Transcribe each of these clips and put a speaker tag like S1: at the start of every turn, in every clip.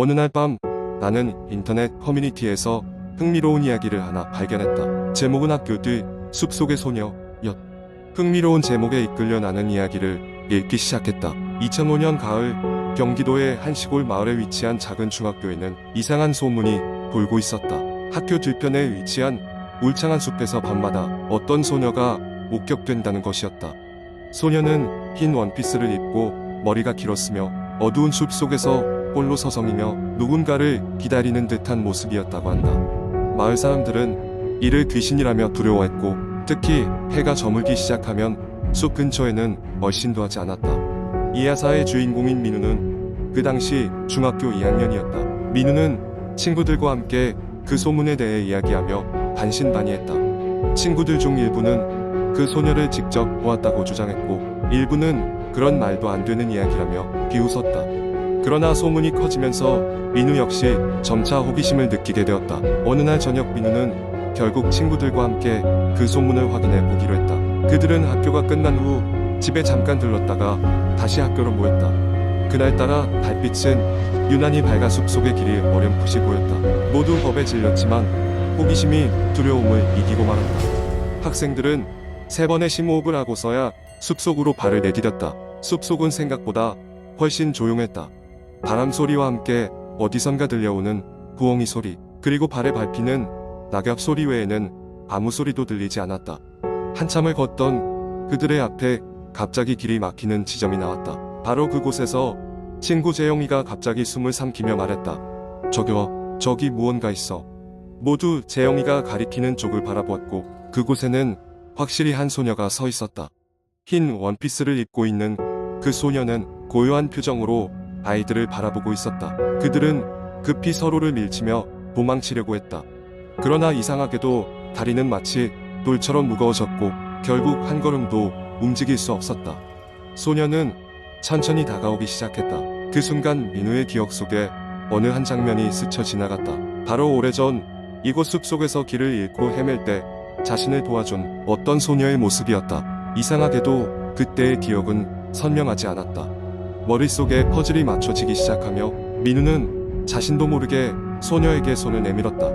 S1: 어느 날 밤 나는 인터넷 커뮤니티에서 흥미로운 이야기를 하나 발견했다. 제목은 학교 뒤 숲속의 소녀였. 흥미로운 제목에 이끌려 나는 이야기를 읽기 시작했다. 2005년 가을 경기도의 한 시골 마을에 위치한 작은 중학교에는 이상한 소문이 돌고 있었다. 학교 뒤편에 위치한 울창한 숲에서 밤마다 어떤 소녀가 목격된다는 것이었다. 소녀는 흰 원피스를 입고 머리가 길었으며 어두운 숲 속에서 홀로 서성이며 누군가를 기다리는 듯한 모습이었다고 한다. 마을 사람들은 이를 귀신이라며 두려워했고 특히 해가 저물기 시작하면 숲 근처에는 얼씬도 하지 않았다. 이 야사의 주인공인 민우는 그 당시 중학교 2학년이었다. 민우는 친구들과 함께 그 소문에 대해 이야기하며 반신반의했다. 친구들 중 일부는 그 소녀를 직접 보았다고 주장했고 일부는 그런 말도 안 되는 이야기라며 비웃었다. 그러나 소문이 커지면서 민우 역시 점차 호기심을 느끼게 되었다. 어느 날 저녁 민우는 결국 친구들과 함께 그 소문을 확인해 보기로 했다. 그들은 학교가 끝난 후 집에 잠깐 들렀다가 다시 학교로 모였다. 그날따라 달빛은 유난히 밝아 숲속의 길이 어렴풋이 보였다. 모두 겁에 질렸지만 호기심이 두려움을 이기고 말았다. 학생들은 세 번의 심호흡을 하고서야 숲속으로 발을 내디뎠다. 숲속은 생각보다 훨씬 조용했다. 바람 소리와 함께 어디선가 들려오는 부엉이 소리, 그리고 발에 밟히는 낙엽 소리 외에는 아무 소리도 들리지 않았다. 한참을 걷던 그들의 앞에 갑자기 길이 막히는 지점이 나왔다. 바로 그곳에서 친구 재영이가 갑자기 숨을 삼키며 말했다. 저기요, 저기 무언가 있어. 모두 재영이가 가리키는 쪽을 바라보았고 그곳에는 확실히 한 소녀가 서 있었다. 흰 원피스를 입고 있는 그 소녀는 고요한 표정으로 아이들을 바라보고 있었다. 그들은 급히 서로를 밀치며 도망치려고 했다. 그러나 이상하게도 다리는 마치 돌처럼 무거워졌고 결국 한 걸음도 움직일 수 없었다. 소녀는 천천히 다가오기 시작했다. 그 순간 민우의 기억 속에 어느 한 장면이 스쳐 지나갔다. 바로 오래전 이곳 숲속에서 길을 잃고 헤맬 때 자신을 도와준 어떤 소녀의 모습이었다. 이상하게도 그때의 기억은 선명하지 않았다. 머릿속에 퍼즐이 맞춰지기 시작하며 민우는 자신도 모르게 소녀에게 손을 내밀었다.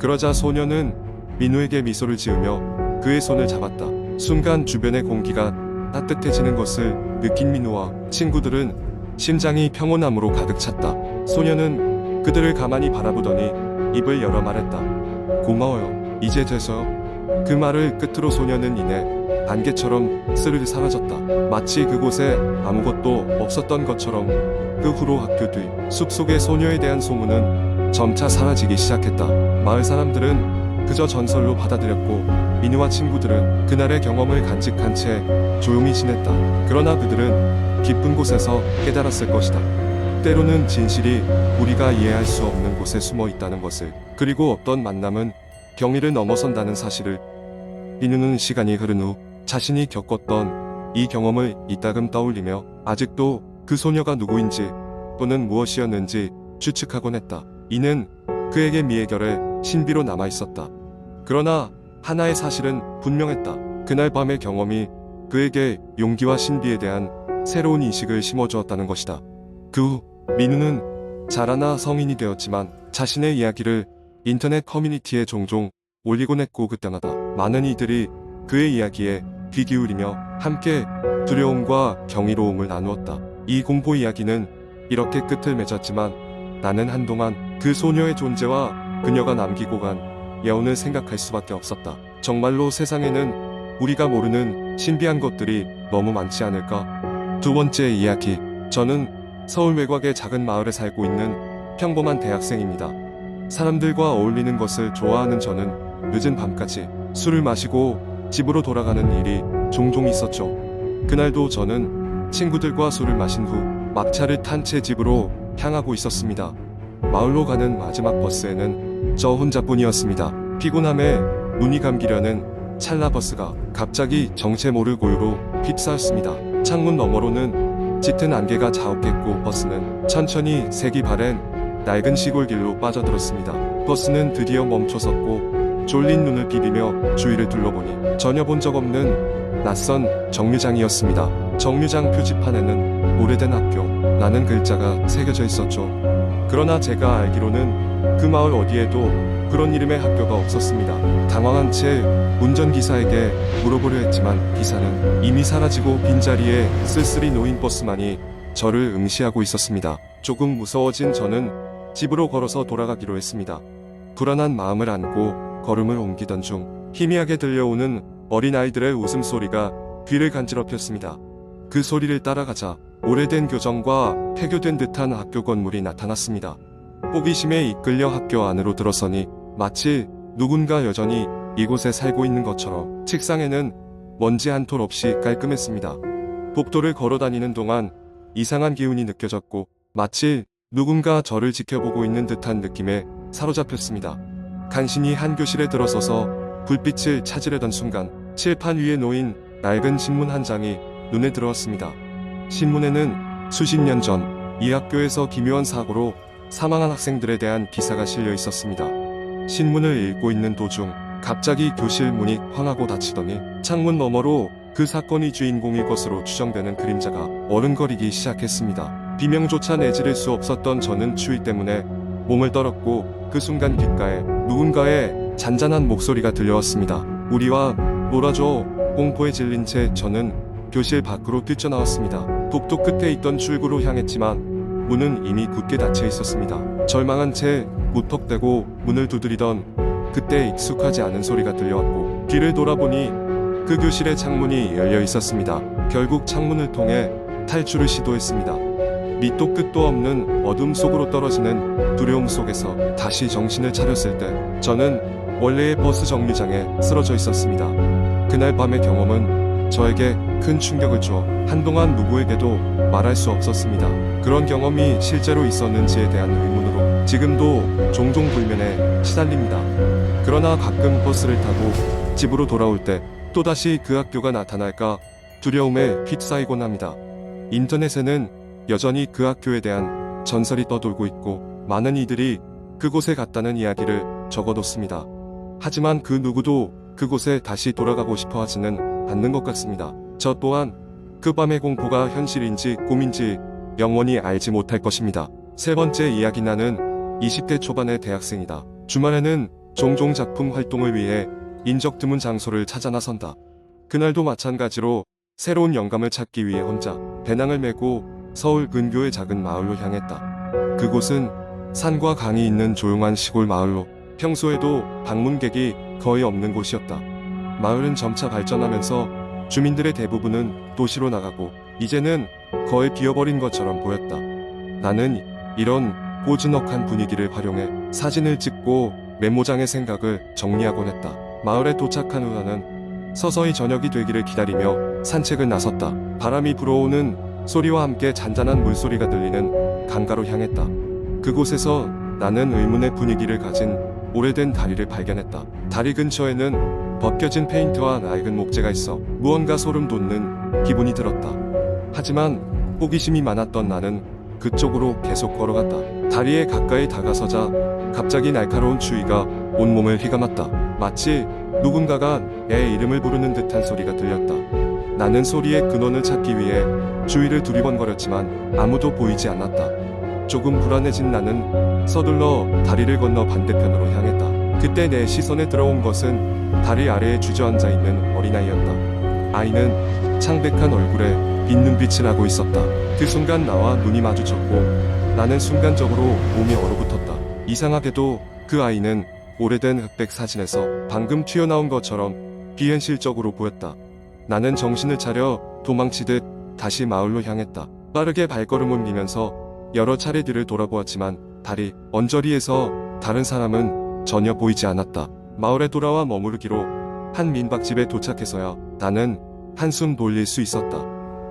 S1: 그러자 소녀는 민우에게 미소를 지으며 그의 손을 잡았다. 순간 주변의 공기가 따뜻해지는 것을 느낀 민우와 친구들은 심장이 평온함으로 가득 찼다. 소녀는 그들을 가만히 바라보더니 입을 열어 말했다. 고마워요. 이제 돼서요. 그 말을 끝으로 소녀는 이내 안개처럼 스르르 사라졌다. 마치 그곳에 아무것도 없었던 것처럼 그 후로 학교 뒤 숲속의 소녀에 대한 소문은 점차 사라지기 시작했다. 마을 사람들은 그저 전설로 받아들였고 민우와 친구들은 그날의 경험을 간직한 채 조용히 지냈다. 그러나 그들은 깊은 곳에서 깨달았을 것이다. 때로는 진실이 우리가 이해할 수 없는 곳에 숨어 있다는 것을 그리고 어떤 만남은 경의를 넘어선다는 사실을 민우는 시간이 흐른 후 자신이 겪었던 이 경험을 이따금 떠올리며 아직도 그 소녀가 누구인지 또는 무엇이었는지 추측하곤 했다. 이는 그에게 미해결의 신비로 남아 있었다. 그러나 하나의 사실은 분명했다. 그날 밤의 경험이 그에게 용기와 신비에 대한 새로운 인식을 심어주었다는 것이다. 그 후 민우는 자라나 성인이 되었지만 자신의 이야기를 인터넷 커뮤니티에 종종 올리곤 했고 그때마다 많은 이들이 그의 이야기에 귀 기울이며 함께 두려움과 경이로움을 나누었다. 이 공포 이야기는 이렇게 끝을 맺었지만 나는 한동안 그 소녀의 존재와 그녀가 남기고 간 여운을 생각할 수밖에 없었다. 정말로 세상에는 우리가 모르는 신비한 것들이 너무 많지 않을까? 두 번째 이야기. 저는 서울 외곽의 작은 마을에 살고 있는 평범한 대학생입니다. 사람들과 어울리는 것을 좋아하는 저는 늦은 밤까지 술을 마시고 집으로 돌아가는 일이 종종 있었죠. 그날도 저는 친구들과 술을 마신 후 막차를 탄 채 집으로 향하고 있었습니다. 마을로 가는 마지막 버스에는 저 혼자뿐이었습니다. 피곤함에 눈이 감기려는 찰나 버스가 갑자기 정체 모를 고요로 휩싸였습니다. 창문 너머로는 짙은 안개가 자욱했고 버스는 천천히 색이 바랜 낡은 시골길로 빠져들었습니다. 버스는 드디어 멈춰섰고 졸린 눈을 비비며 주위를 둘러보니 전혀 본 적 없는 낯선 정류장이었습니다. 정류장 표지판에는 오래된 학교 라는 글자가 새겨져 있었죠. 그러나 제가 알기로는 그 마을 어디에도 그런 이름의 학교가 없었습니다. 당황한 채 운전기사에게 물어보려 했지만 기사는 이미 사라지고 빈자리에 쓸쓸히 놓인 버스만이 저를 응시하고 있었습니다. 조금 무서워진 저는 집으로 걸어서 돌아가기로 했습니다. 불안한 마음을 안고 걸음을 옮기던 중 희미하게 들려오는 어린아이들의 웃음소리가 귀를 간지럽혔습니다. 그 소리를 따라가자 오래된 교정과 폐교된 듯한 학교 건물이 나타났습니다. 호기심에 이끌려 학교 안으로 들어서니 마치 누군가 여전히 이곳에 살고 있는 것처럼 책상에는 먼지 한 톨 없이 깔끔했습니다. 복도를 걸어 다니는 동안 이상한 기운이 느껴졌고 마치 누군가 저를 지켜보고 있는 듯한 느낌에 사로잡혔습니다. 간신히 한 교실에 들어서서 불빛을 찾으려던 순간 칠판 위에 놓인 낡은 신문 한 장이 눈에 들어왔습니다. 신문에는 수십 년 전 이 학교에서 기묘한 사고로 사망한 학생들에 대한 기사가 실려 있었습니다. 신문을 읽고 있는 도중 갑자기 교실 문이 쾅하고 닫히더니 창문 너머로 그 사건이 주인공일 것으로 추정되는 그림자가 어른거리기 시작했습니다. 비명조차 내지를 수 없었던 저는 추위 때문에 몸을 떨었고 그 순간 귓가에 누군가의 잔잔한 목소리가 들려왔습니다. 우리와 놀아줘 공포에 질린 채 저는 교실 밖으로 뛰쳐나왔습니다. 복도 끝에 있던 출구로 향했지만 문은 이미 굳게 닫혀 있었습니다. 절망한 채 무턱대고 문을 두드리던 그때 익숙하지 않은 소리가 들려왔고 뒤를 돌아보니 그 교실의 창문이 열려 있었습니다. 결국 창문을 통해 탈출을 시도했습니다. 밑도 끝도 없는 어둠 속으로 떨어지는 두려움 속에서 다시 정신을 차렸을 때 저는 원래의 버스 정류장에 쓰러져 있었습니다. 그날 밤의 경험은 저에게 큰 충격을 주어 한동안 누구에게도 말할 수 없었습니다. 그런 경험이 실제로 있었는지에 대한 의문으로 지금도 종종 불면에 시달립니다. 그러나 가끔 버스를 타고 집으로 돌아올 때 또다시 그 학교가 나타날까 두려움에 휩싸이곤 합니다. 인터넷에는 여전히 그 학교에 대한 전설이 떠돌고 있고 많은 이들이 그곳에 갔다는 이야기를 적어뒀습니다. 하지만 그 누구도 그곳에 다시 돌아가고 싶어 하지는 않는 것 같습니다. 저 또한 그 밤의 공포가 현실인지 꿈인지 영원히 알지 못할 것입니다. 세 번째 이야기 나는 20대 초반의 대학생이다. 주말에는 종종 작품 활동을 위해 인적 드문 장소를 찾아 나선다. 그날도 마찬가지로 새로운 영감을 찾기 위해 혼자 배낭을 메고 서울 근교의 작은 마을로 향했다. 그곳은 산과 강이 있는 조용한 시골 마을로 평소에도 방문객이 거의 없는 곳이었다. 마을은 점차 발전하면서 주민들의 대부분은 도시로 나가고 이제는 거의 비어버린 것처럼 보였다. 나는 이런 고즈넉한 분위기를 활용해 사진을 찍고 메모장의 생각을 정리하곤 했다. 마을에 도착한 후 나는 서서히 저녁이 되기를 기다리며 산책을 나섰다. 바람이 불어오는 소리와 함께 잔잔한 물소리가 들리는 강가로 향했다. 그곳에서 나는 의문의 분위기를 가진 오래된 다리를 발견했다. 다리 근처에는 벗겨진 페인트와 낡은 목재가 있어 무언가 소름 돋는 기분이 들었다. 하지만 호기심이 많았던 나는 그쪽으로 계속 걸어갔다. 다리에 가까이 다가서자 갑자기 날카로운 추위가 온몸을 휘감았다. 마치 누군가가 내 이름을 부르는 듯한 소리가 들렸다. 나는 소리의 근원을 찾기 위해 주위를 두리번거렸지만 아무도 보이지 않았다. 조금 불안해진 나는 서둘러 다리를 건너 반대편으로 향했다. 그때 내 시선에 들어온 것은 다리 아래에 주저앉아 있는 어린아이였다. 아이는 창백한 얼굴에 빈 눈빛을 하고 있었다. 그 순간 나와 눈이 마주쳤고 나는 순간적으로 몸이 얼어붙었다. 이상하게도 그 아이는 오래된 흑백 사진에서 방금 튀어나온 것처럼 비현실적으로 보였다. 나는 정신을 차려 도망치듯 다시 마을로 향했다. 빠르게 발걸음 옮기면서 여러 차례 뒤를 돌아보았지만 다리 언저리에서 다른 사람은 전혀 보이지 않았다. 마을에 돌아와 머무르기로 한 민박집에 도착해서야 나는 한숨 돌릴 수 있었다.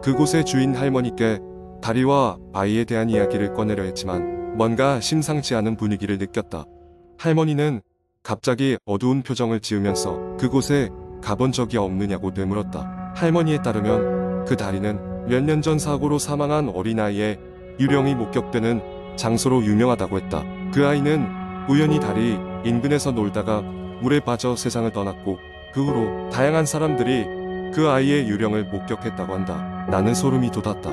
S1: 그곳의 주인 할머니께 다리와 아이에 대한 이야기를 꺼내려 했지만 뭔가 심상치 않은 분위기를 느꼈다. 할머니는 갑자기 어두운 표정을 지으면서 그곳에 가본 적이 없느냐고 되물었다. 할머니에 따르면 그 다리는 몇 년 전 사고로 사망한 어린아이의 유령이 목격되는 장소로 유명하다고 했다. 그 아이는 우연히 다리 인근에서 놀다가 물에 빠져 세상을 떠났고 그 후로 다양한 사람들이 그 아이의 유령을 목격했다고 한다. 나는 소름이 돋았다.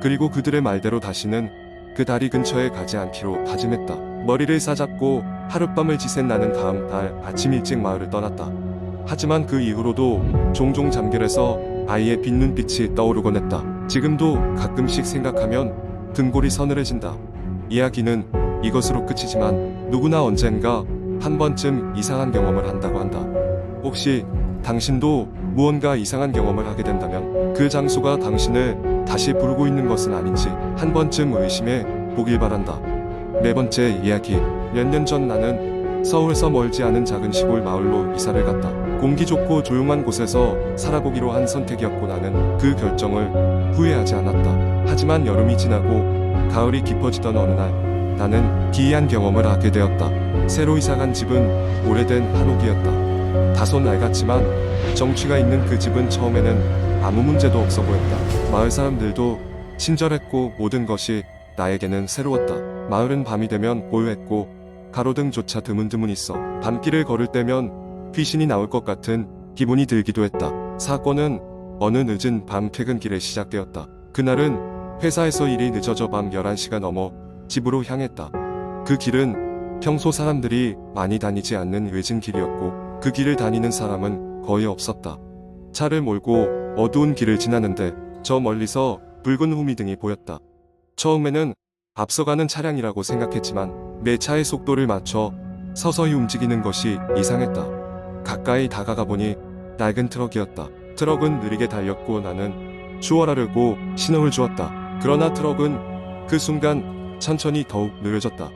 S1: 그리고 그들의 말대로 다시는 그 다리 근처에 가지 않기로 다짐했다. 머리를 싸잡고 하룻밤을 지샌 나는 다음 날 아침 일찍 마을을 떠났다. 하지만 그 이후로도 종종 잠결에서 아이의 빈 눈빛이 떠오르곤 했다. 지금도 가끔씩 생각하면 등골이 서늘해진다. 이야기는 이것으로 끝이지만 누구나 언젠가 한 번쯤 이상한 경험을 한다고 한다. 혹시 당신도 무언가 이상한 경험을 하게 된다면 그 장소가 당신을 다시 부르고 있는 것은 아닌지 한 번쯤 의심해 보길 바란다. 네 번째 이야기. 몇 년 전 나는 서울에서 멀지 않은 작은 시골 마을로 이사를 갔다. 공기 좋고 조용한 곳에서 살아보기로 한 선택이었고 나는 그 결정을 후회하지 않았다. 하지만 여름이 지나고 가을이 깊어지던 어느 날 나는 기이한 경험을 하게 되었다. 새로 이사간 집은 오래된 한옥이었다. 다소 낡았지만 정취가 있는 그 집은 처음에는 아무 문제도 없어 보였다. 마을 사람들도 친절했고 모든 것이 나에게는 새로웠다. 마을은 밤이 되면 고요했고 가로등조차 드문드문 있어 밤길을 걸을 때면 귀신이 나올 것 같은 기분이 들기도 했다. 사건은 어느 늦은 밤 퇴근길에 시작되었다. 그날은 회사에서 일이 늦어져 밤 11시가 넘어 집으로 향했다. 그 길은 평소 사람들이 많이 다니지 않는 외진 길이었고 그 길을 다니는 사람은 거의 없었다. 차를 몰고 어두운 길을 지나는데 저 멀리서 붉은 후미등이 보였다. 처음에는 앞서가는 차량이라고 생각했지만 내 차의 속도를 맞춰 서서히 움직이는 것이 이상했다. 가까이 다가가 보니 낡은 트럭이었다. 트럭은 느리게 달렸고 나는 추월하려고 신호를 주었다. 그러나 트럭은 그 순간 천천히 더욱 느려졌다.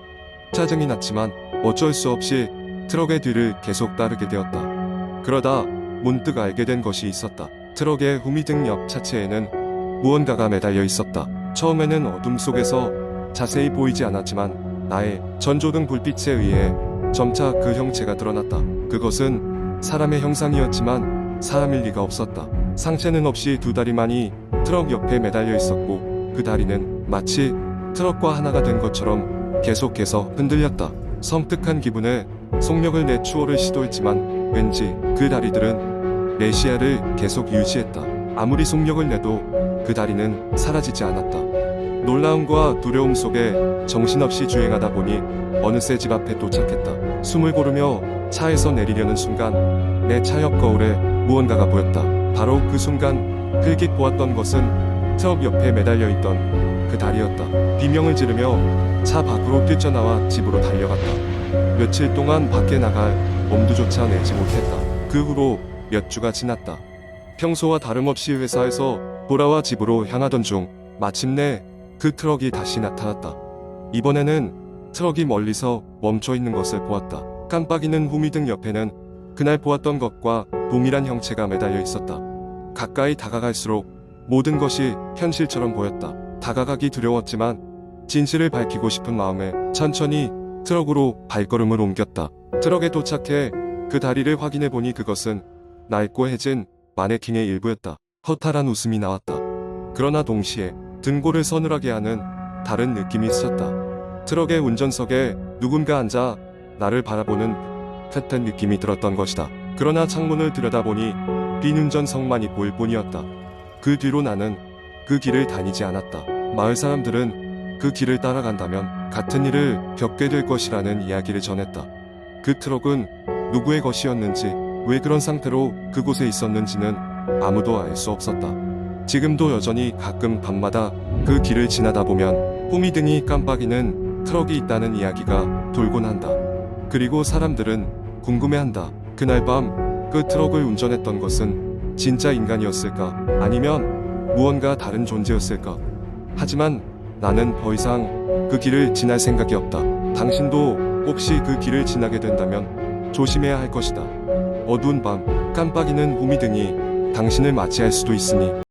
S1: 짜증이 났지만 어쩔 수 없이 트럭의 뒤를 계속 따르게 되었다. 그러다 문득 알게 된 것이 있었다. 트럭의 후미등 옆 차체에는 무언가가 매달려 있었다. 처음에는 어둠 속에서 자세히 보이지 않았지만 나의 전조등 불빛에 의해 점차 그 형체가 드러났다. 그것은 사람의 형상이었지만 사람일 리가 없었다. 상체는 없이 두 다리만이 트럭 옆에 매달려 있었고 그 다리는 마치 트럭과 하나가 된 것처럼 계속해서 흔들렸다. 섬뜩한 기분에 속력을 내 추월을 시도했지만 왠지 그 다리들은 내 시야를 계속 유지했다. 아무리 속력을 내도 그 다리는 사라지지 않았다. 놀라움과 두려움 속에 정신없이 주행하다 보니 어느새 집 앞에 도착했다. 숨을 고르며 차에서 내리려는 순간 내 차 옆 거울에 무언가가 보였다. 바로 그 순간 흘깃 보았던 것은 트럭 옆에 매달려 있던 그 다리였다. 비명을 지르며 차 밖으로 뛰쳐나와 집으로 달려갔다. 며칠 동안 밖에 나갈 엄두조차 내지 못했다. 그 후로 몇 주가 지났다. 평소와 다름없이 회사에서 돌아와 집으로 향하던 중 마침내 그 트럭이 다시 나타났다. 이번에는 트럭이 멀리서 멈춰 있는 것을 보았다. 깜빡이는 후미등 옆에는 그날 보았던 것과 동일한 형체가 매달려 있었다. 가까이 다가갈수록 모든 것이 현실처럼 보였다. 다가가기 두려웠지만 진실을 밝히고 싶은 마음에 천천히 트럭으로 발걸음을 옮겼다. 트럭에 도착해 그 다리를 확인해 보니 그것은 낡고 해진 마네킹의 일부였다. 허탈한 웃음이 나왔다. 그러나 동시에 등골을 서늘하게 하는 다른 느낌이 스쳤다. 트럭의 운전석에 누군가 앉아 나를 바라보는 탓한 느낌이 들었던 것이다. 그러나 창문을 들여다보니 빈 운전석만이 보일 뿐이었다. 그 뒤로 나는 그 길을 다니지 않았다. 마을 사람들은 그 길을 따라간다면 같은 일을 겪게 될 것이라는 이야기를 전했다. 그 트럭은 누구의 것이었는지 왜 그런 상태로 그곳에 있었는지는 아무도 알 수 없었다. 지금도 여전히 가끔 밤마다 그 길을 지나다 보면 호미등이 깜빡이는 트럭이 있다는 이야기가 돌곤 한다. 그리고 사람들은 궁금해한다. 그날 밤 그 트럭을 운전했던 것은 진짜 인간이었을까? 아니면 무언가 다른 존재였을까? 하지만 나는 더 이상 그 길을 지날 생각이 없다. 당신도 혹시 그 길을 지나게 된다면 조심해야 할 것이다. 어두운 밤 깜빡이는 호미등이 당신을 맞이할 수도 있으니